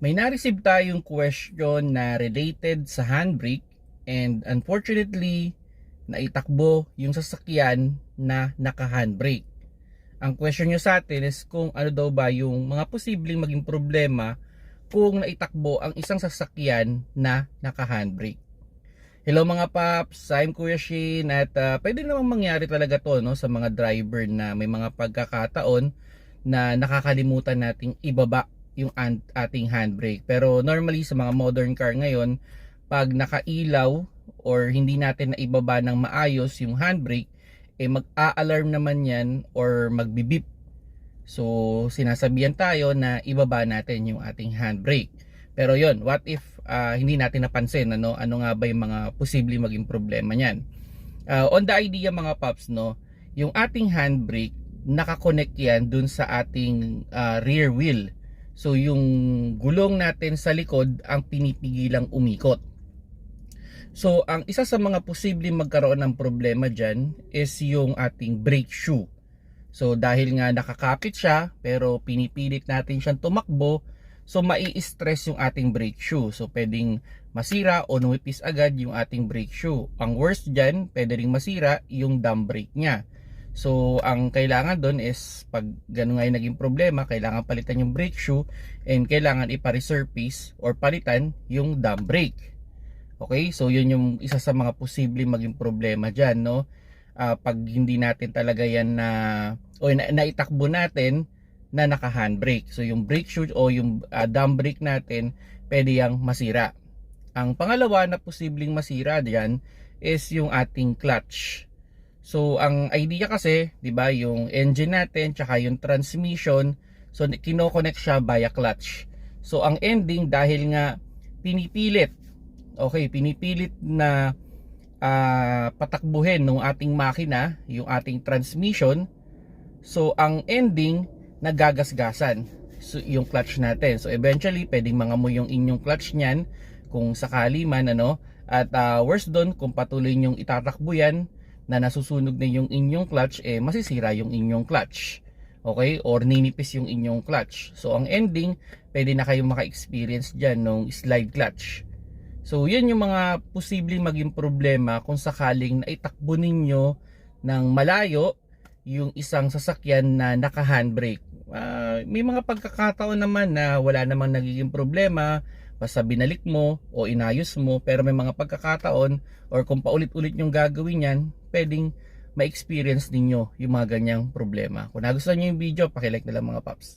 May na-receive tayong question na related sa handbrake and unfortunately, naitakbo yung sasakyan na naka-handbrake. Ang question nyo sa atin is kung ano daw ba yung mga posibleng maging problema kung naitakbo ang isang sasakyan na naka-handbrake. Hello mga paps, I'm Kuya Shin at ah, pwede namang mangyari talaga to no, sa mga driver na may mga pagkakataon na nakakalimutan nating ibaba yung ating handbrake. Pero normally sa mga modern car ngayon, pag nakailaw or hindi natin na ibaba ng maayos yung handbrake, eh mag-a-alarm naman yan or magbibip. So sinasabihan tayo na ibaba natin yung ating handbrake. Pero yon, what if ah, hindi natin napansin ano ano nga ba yung mga posibleng maging problema niyan? Ah, on the idea mga paps no, yung ating handbrake nakakonect yan dun sa ating ah, rear wheel. So yung gulong natin sa likod ang pinipigilang umikot. So ang isa sa mga posibleng magkaroon ng problema dyan is yung ating brake shoe. So dahil nga nakakapit siya pero pinipilit natin siyang tumakbo, so mai-stress yung ating brake shoe. So pwedeng masira o numipis agad yung ating brake shoe. Ang worst dyan, pwede ring masira yung drum brake niya. So, ang kailangan doon is pag ganun nga yung naging problema, kailangan palitan yung brake shoe and kailangan ipa-resurface or palitan yung drum brake. Okay? So, yun yung isa sa mga posibleng maging problema dyan, no? Ah, pag hindi natin talaga yan na o na, naitakbo natin na naka-handbrake. So, yung brake shoe o yung ah, drum brake natin, pwede yang masira. Ang pangalawa na posibleng masira diyan is yung ating clutch. So, ang idea kasi, 'di ba, yung engine natin tsaka yung transmission, so kino-connect siya via clutch. So, ang ending dahil nga pinipilit. Okay, pinipilit na ah, patakbuhin ng ating makina, yung ating transmission. So, ang ending nagagasgasan so, yung clutch natin. So, eventually, pwedeng mangamoy yung inyong clutch niyan kung sakali man ano. At ah, worse doon, kung patuloy nyong itatakbo yan, na nasusunog na yung inyong clutch, eh masisira yung inyong clutch. Okay? Or ninipis yung inyong clutch. So, ang ending, pwede na kayong maka-experience dyan ng slide clutch. So, yun yung mga posibleng maging problema kung sakaling naitakbo ninyo ng malayo yung isang sasakyan na naka-handbrake. Ah, may mga pagkakataon naman na wala namang nagiging problema, basta binalik mo o inayos mo, pero may mga pagkakataon or kung paulit-ulit yung gagawin yan, pwedeng ma-experience ninyo yung mga ganyang problema. Kung nagustuhan nyo yung video, pakilike na lang mga paps.